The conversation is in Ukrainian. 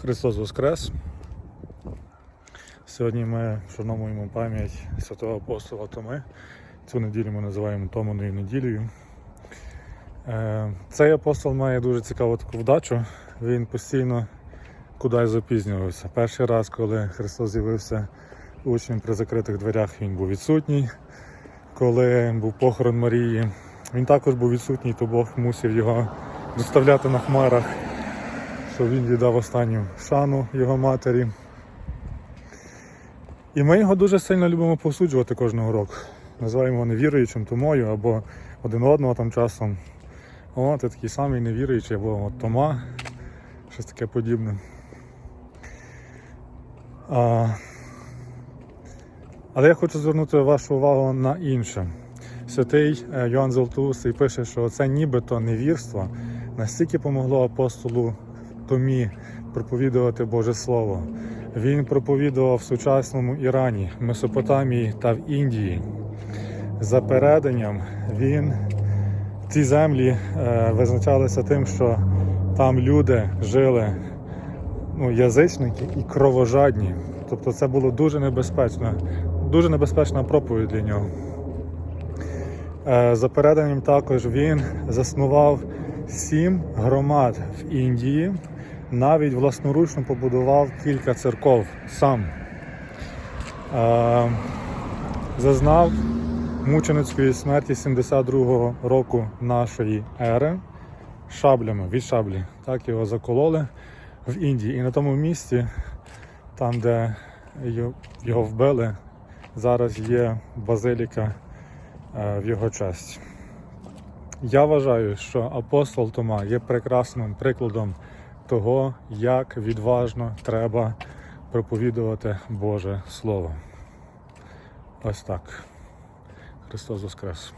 Христос Воскрес! Сьогодні ми вшановуємо пам'ять святого апостола Томи. Цю неділю ми називаємо Томаною неділею. Е, Цей апостол має дуже цікаву таку вдачу. Він постійно кудись запізнювався. Перший раз, коли Христос з'явився учнем при закритих дверях, він був відсутній. Коли був похорон Марії, він також був відсутній, то Бог мусив його доставляти на хмарах що він віддав останню шану його матері. І ми його дуже сильно любимо посуджувати кожного року. Називаємо його невіруючим Томою або один одного там часом. О, ти такий самий невіруючий, або от Тома, щось таке подібне. А, але я хочу звернути вашу увагу на інше. Святий е, Йоанн Золотоустий пише, що це нібито невірство настільки помогло апостолу Томі проповідувати Боже Слово. Він проповідував в сучасному Ірані, Месопотамії та в Індії. За переданням він ці землі е, визначалися тим, що там люди жили ну, язичники і кровожадні. Тобто це було дуже небезпечно, дуже небезпечна проповідь для нього. Е, За переданням також він заснував сім громад в Індії, навіть власноручно побудував кілька церков сам. Е, Зазнав мученицької смерті 72-го року нашої ери шаблями від шаблі. Так його закололи в Індії. І на тому місці, там, де його вбили, зараз є базиліка е, в його честь. Я вважаю, що апостол Тома є прекрасним прикладом того, як відважно треба проповідувати Боже Слово. Ось так. Христос Воскрес!